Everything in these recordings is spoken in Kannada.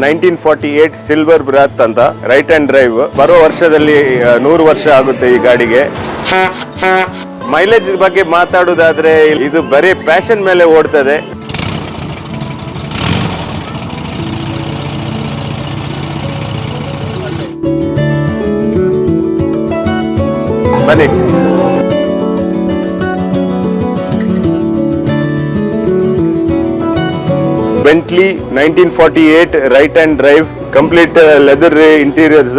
Nineteen forty eight silver wraith ಅಂತ ರೈಟ್ ಹ್ಯಾಂಡ್ ಡ್ರೈವ್ ಬರೋ ವರ್ಷದಲ್ಲಿ ನೂರು ವರ್ಷ ಆಗುತ್ತೆ ಈ ಗಾಡಿಗೆ. ಮೈಲೇಜ್ ಬಗ್ಗೆ ಮಾತಾಡೋದಾದ್ರೆ ಇದು ಬರೀ ಪ್ಯಾಷನ್ ಮೇಲೆ ಓಡ್ತದೆ. ಬನ್ನಿ. Bentley nineteen forty eight right hand drive complete leather interiors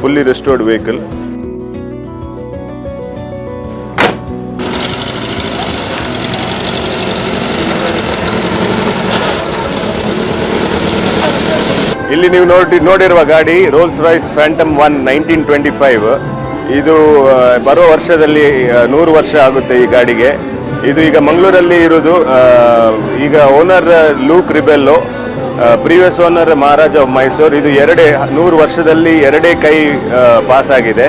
fully restored vehicle ಇಲ್ಲಿ ನೀವು ನೋಡಿ ನೋಡಿರುವ ಗಾಡಿ Rolls Royce Phantom one nineteen twenty five ಇದು ಬರೋ ವರ್ಷದಲ್ಲಿ ನೂರು ವರ್ಷ ಆಗುತ್ತೆ ಈ ಗಾಡಿಗೆ. ಇದು ಈಗ ಮಂಗಳೂರಲ್ಲಿ ಇರುವುದು ಈಗ owner Luke Rebello previous owner Maharaj of Mysuru, ಇದು ಎರಡೇ, ನೂರು ವರ್ಷದಲ್ಲಿ ಎರಡೇ ಕೈ ಪಾಸ್ ಆಗಿದೆ.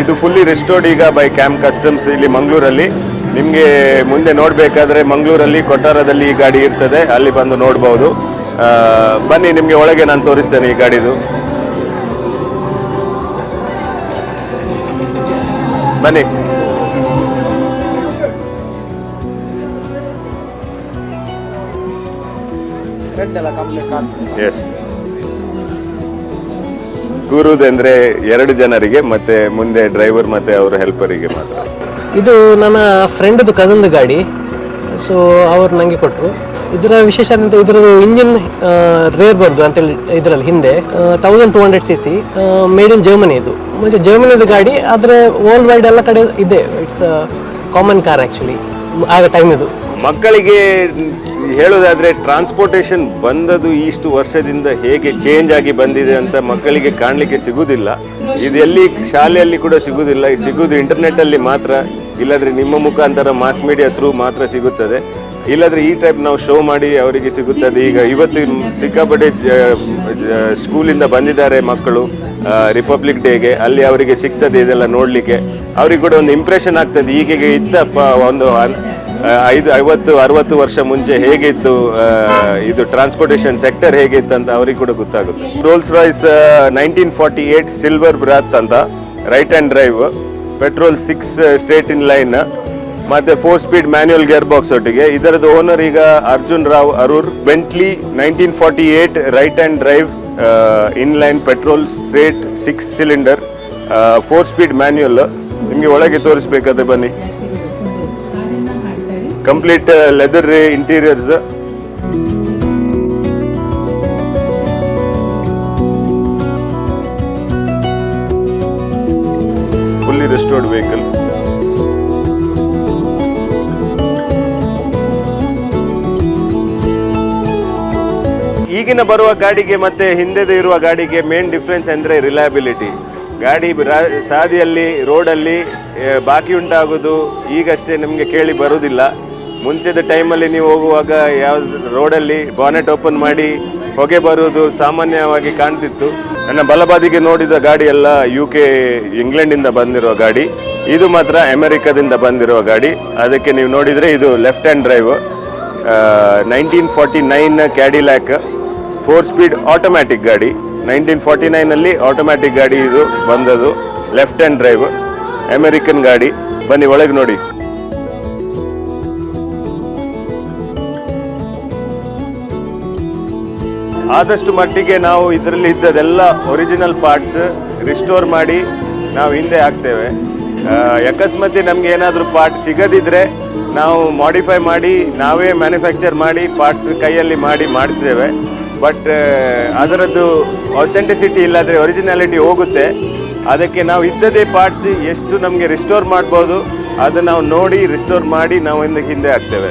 ಇದು ಫುಲ್ಲಿ ರಿಸ್ಟೋರ್ಡ್ ಈಗ ಬೈ ಕ್ಯಾಮ್ ಕಸ್ಟಮ್ಸ್ ಇಲ್ಲಿ ಮಂಗಳೂರಲ್ಲಿ. ನಿಮಗೆ ಮುಂದೆ ನೋಡಬೇಕಾದ್ರೆ ಮಂಗಳೂರಲ್ಲಿ ಕೊಟ್ಟಾರದಲ್ಲಿ ಈ ಗಾಡಿ ಇರ್ತದೆ, ಅಲ್ಲಿ ಬಂದು ನೋಡ್ಬೋದು. ಬನ್ನಿ, ನಿಮಗೆ ಒಳಗೆ ನಾನು ತೋರಿಸ್ತೇನೆ ಈ ಗಾಡಿದು. ಬನ್ನಿ. ರೆಡ್ ಎಲ್ಲ ಕಂಪ್ಲೀಟ್ ಕಾಣಿಸ್ತದೆ ಎಸ್ ಕೂರುವುದಂದ್ರೆ ಎರಡು ಜನರಿಗೆ ಮತ್ತೆ ಮುಂದೆ ಡ್ರೈವರ್ ಮತ್ತೆ ಅವರ ಹೆಲ್ಪರಿಗೆ ಮಾತ್ರ. ಇದು ನನ್ನ ಫ್ರೆಂಡ್ದು ಕದಂದು ಗಾಡಿ. ಸೊ ಅವರು ನನಗೆ ಕೊಟ್ಟರು ಇದರ ವಿಶೇಷ ಅಂತ ಇದರ ಇಂಜಿನ್ ರೇರ್ ಬರ್ದು ಅಂತೇಳಿ ಇದರಲ್ಲಿ ಹಿಂದೆ thousand two hundred C C made in Germany ಇದು. ಮತ್ತು ಜರ್ಮನಿದು ಗಾಡಿ ಆದರೆ ವರ್ಲ್ಡ್ ವೈಡ್ ಎಲ್ಲ ಕಡೆ ಇದೆ. ಇಟ್ಸ್ ಕಾಮನ್ ಕಾರ್ ಆ್ಯಕ್ಚುಲಿ ಆಗ ಟೈಮ್ ಇದು. ಮಕ್ಕಳಿಗೆ ಹೇಳೋದಾದರೆ ಟ್ರಾನ್ಸ್ಪೋರ್ಟೇಷನ್ ಬಂದದು ಇಷ್ಟು ವರ್ಷದಿಂದ ಹೇಗೆ ಚೇಂಜ್ ಆಗಿ ಬಂದಿದೆ ಅಂತ ಮಕ್ಕಳಿಗೆ ಕಾಣಲಿಕ್ಕೆ ಸಿಗುವುದಿಲ್ಲ ಇದು ಎಲ್ಲಿ ಶಾಲೆಯಲ್ಲಿ ಕೂಡ ಸಿಗುವುದಿಲ್ಲ ಸಿಗುವುದು ಇಂಟರ್ನೆಟ್ಟಲ್ಲಿ ಮಾತ್ರ. ಇಲ್ಲಾದರೆ ನಿಮ್ಮ ಮುಖಾಂತರ ಮಾಸ್ ಮೀಡಿಯಾ ಥ್ರೂ ಮಾತ್ರ ಸಿಗುತ್ತದೆ. ಇಲ್ಲಾದರೆ ಈ ಟೈಪ್ ನಾವು ಶೋ ಮಾಡಿ ಅವರಿಗೆ ಸಿಗುತ್ತದೆ. ಈಗ ಇವತ್ತು ಸಿಕ್ಕಾಪಟ್ಟೆ ಸ್ಕೂಲಿಂದ ಬಂದಿದ್ದಾರೆ ಮಕ್ಕಳು ರಿಪಬ್ಲಿಕ್ ಡೇಗೆ ಅಲ್ಲಿ ಅವರಿಗೆ ಸಿಗ್ತದೆ ಇದೆಲ್ಲ ನೋಡಲಿಕ್ಕೆ. ಅವ್ರಿಗೆ ಕೂಡ ಒಂದು ಇಂಪ್ರೆಷನ್ ಆಗ್ತದೆ. ಈಗೀಗ ಇತ್ತಪ್ಪ, ಒಂದು ಐದು, ಐವತ್ತು, ಅರವತ್ತು ವರ್ಷ ಮುಂಚೆ ಹೇಗಿತ್ತು ಇದು ಟ್ರಾನ್ಸ್ಪೋರ್ಟೇಷನ್ ಸೆಕ್ಟರ್ ಹೇಗಿತ್ತು ಅಂತ ಅವ್ರಿಗೆ ಕೂಡ ಗೊತ್ತಾಗುತ್ತೆ. Rolls Royce nineteen forty eight silver wraith ಅಂತ right hand drive petrol six straight in line ಮತ್ತೆ four speed manual gear box ಒಟ್ಟಿಗೆ. ಇದರದ್ದು ಓನರ್ ಈಗ Arjun Rao Aroor. Bentley nineteen forty eight right hand drive in line petrol straight six cylinder four speed manual ನಿಮಗೆ ಒಳಗೆ ತೋರಿಸ್ಬೇಕಾದ್ರೆ ಬನ್ನಿ. Complete leather interiors fully restored vehicle ಈಗಿನ ಬರುವ ಗಾಡಿಗೆ ಮತ್ತೆ ಹಿಂದೆ ಇರುವ ಗಾಡಿಗೆ ಮೇನ್ ಡಿಫ್ರೆನ್ಸ್ ಅಂದರೆ ರಿಲಯಬಿಲಿಟಿ ಗಾಡಿ ಸಾದಿಯಲ್ಲಿ ರೋಡಲ್ಲಿ ಬಾಕಿ ಉಂಟಾಗೋದು ಈಗಷ್ಟೇ ನಿಮಗೆ ಕೇಳಿ ಬರುವುದಿಲ್ಲ ಮುಂಚೆದ ಟೈಮಲ್ಲಿ ನೀವು ಹೋಗುವಾಗ ಯಾವ ರೋಡಲ್ಲಿ ಬಾನೆಟ್ ಓಪನ್ ಮಾಡಿ ಹೊಗೆ ಬರುವುದು ಸಾಮಾನ್ಯವಾಗಿ ಕಾಣ್ತಿತ್ತು. ನನ್ನ ಬಲಬಾದಿಗೆ ನೋಡಿದ ಗಾಡಿ ಎಲ್ಲ ಯು ಕೆ ಇಂಗ್ಲೆಂಡಿಂದ ಬಂದಿರುವ ಗಾಡಿ. ಇದು ಮಾತ್ರ ಅಮೆರಿಕದಿಂದ ಬಂದಿರುವ ಗಾಡಿ. ಅದಕ್ಕೆ ನೀವು ನೋಡಿದರೆ ಇದು left hand drive nineteen forty nine Cadillac four speed automatic ಗಾಡಿ. ನೈನ್ಟೀನ್ ಫಾರ್ಟಿ ನೈನಲ್ಲಿ ಆಟೋಮ್ಯಾಟಿಕ್ ಗಾಡಿ ಇದು ಬಂದದು ಲೆಫ್ಟ್ ಹ್ಯಾಂಡ್ ಡ್ರೈವ್ ಅಮೆರಿಕನ್ ಗಾಡಿ. ಬನ್ನಿ ಒಳಗೆ ನೋಡಿ. ಆದಷ್ಟು ಮಟ್ಟಿಗೆ ನಾವು ಇದರಲ್ಲಿ ಇದ್ದದೆಲ್ಲ ಒರಿಜಿನಲ್ ಪಾರ್ಟ್ಸ್ ರಿಸ್ಟೋರ್ ಮಾಡಿ ನಾವು ಹಿಂದೆ ಹಾಕ್ತೇವೆ ಅಕಸ್ಮಾತಿ ನಮ್ಗೆ ಏನಾದರೂ ಪಾರ್ಟ್ ಸಿಗದಿದ್ರೆ ನಾವು ಮಾಡಿಫೈ ಮಾಡಿ, ನಾವೇ ಮ್ಯಾನುಫ್ಯಾಕ್ಚರ್ ಮಾಡಿ ಪಾರ್ಟ್ಸ್ ಕೈಯಲ್ಲಿ ಮಾಡಿ ಮಾಡಿಸ್ತೇವೆ ಬಟ್ ಅದರದ್ದು ಅಥೆಂಟಿಸಿಟಿ ಇಲ್ಲಾದರೆ ಒರಿಜಿನಾಲಿಟಿ ಹೋಗುತ್ತೆ. ಅದಕ್ಕೆ ನಾವು ಇದ್ದದೇ ಪಾರ್ಟ್ಸ್ ಎಷ್ಟು ನಮಗೆ ರಿಸ್ಟೋರ್ ಮಾಡ್ಬೋದು, ಅದನ್ನು ನಾವು ನೋಡಿ ರಿಸ್ಟೋರ್ ಮಾಡಿ ನಾವು ಹಿಂದೆ ಹಿಂದೆ ಹಾಕ್ತೇವೆ